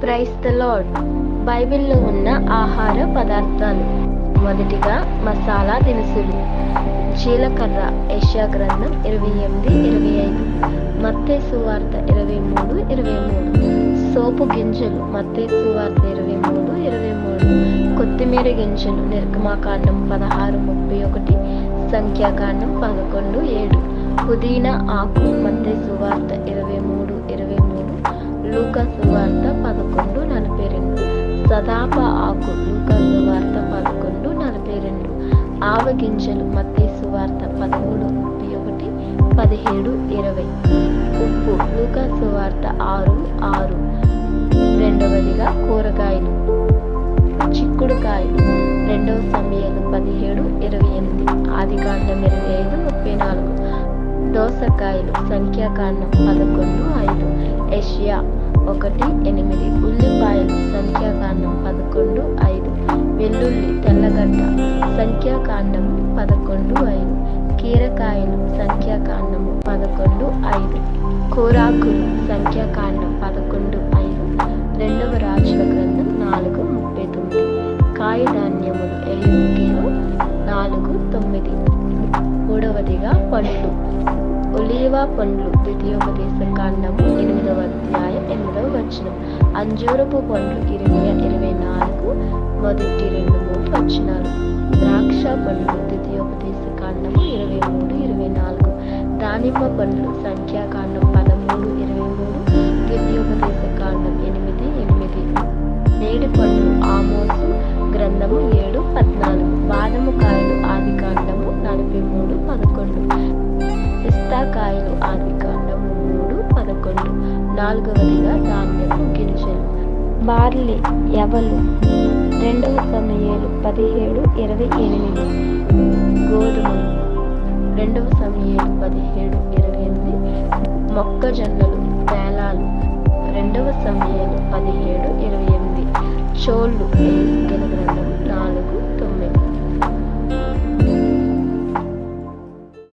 క్రైస్త lord. బైబిల్లో ఉన్న ఆహార పదార్థాలు. మొదటిగా మసాలా దినుసులు. జీలకర్ర ఏషియా గ్రంథం ఇరవై ఎనిమిది ఇరవై ఐదు. మత్తే సువార్త ఇరవై మూడు ఇరవై మూడు. సోపు గింజలు మత్తే సువార్త ఇరవై మూడు ఇరవై మూడు. కొత్తిమీర గింజలు నిర్గమాకాండం పదహారు ముప్పై ఒకటి. సంఖ్యాకాండం పదకొండు ఏడు. పుదీనా ఆకు మత్తే సువార్త ఇరవై మూడు సదాప ఆకు లూకా వార్త పదకొండు నలభై రెండు. ఆవగింజలు మత్తే సువార్త పదమూడు ముప్పై ఒకటి పదిహేడు ఇరవై. ఉప్పు లూకా సువార్త ఆరు ఆరు. రెండవదిగా కూరగాయలు. చిక్కుడుకాయలు రెండవ సమయాలు పదిహేడు ఇరవై ఎనిమిది. ఆదికాండం ఇరవై ఐదు ముప్పై నాలుగు. దోసకాయలు సంఖ్యాకాండం పదకొండు ఐదు. ఏషియా ఒకటి ఎనిమిది. వెల్లుల్లి సంఖ్యాకాండము సంఖ్యాకాండం పదకొండు ఐదు. కీరకాయలు సంఖ్యాకాండము పదకొండు ఐదు. కూరాకులు సంఖ్యాకాండం పదకొండు ఐదు. రెండవ రాజుల గ్రంథం నాలుగు ముప్పై తొమ్మిది. కాయధాన్యములు ఎహెజ్కేలు నాలుగు తొమ్మిది. మూడవదిగా పండ్లు. ఒలీవ పండ్లు ద్వితీయోపదేశ కాండము ఎనిమిదవ అధ్యాయం ఎనిమిదవ వచనం. అంజూరపు పండ్లు ఇరవై ఇరవై నాలుగు. పండ్లు ద్వితీయోపదేశ కాండము ఇరవై మూడు ఇరవై నాలుగు. దానిమ్మ పండ్లు సంఖ్యాకాండం పదమూడు ఇరవై మూడు. ద్వితీయోపదేశ కాండం ఎనిమిది ఎనిమిది. నేడు పండ్లు ఆమోసు గ్రంథము ఏడు పద్నాలుగు. బాదము కాయలు ఆది కాండము నలభై మూడు పదకొండు. పిస్తాకాయలు ఆది కాండము మూడు పదకొండు. నాలుగవదిగా ధాన్యము గింజలు బార్లీ ఎవలు రెండవ సమయాలు పదిహేడు ఇరవై ఎనిమిది. గోధుమలు. రెండవ సమయాలు పదిహేడు ఇరవై ఎనిమిది. మొక్కజొన్నలు తేలాలు. రెండవ సమయాలు పదిహేడు ఇరవై ఎనిమిది. చోళ్ళు గ్రంథం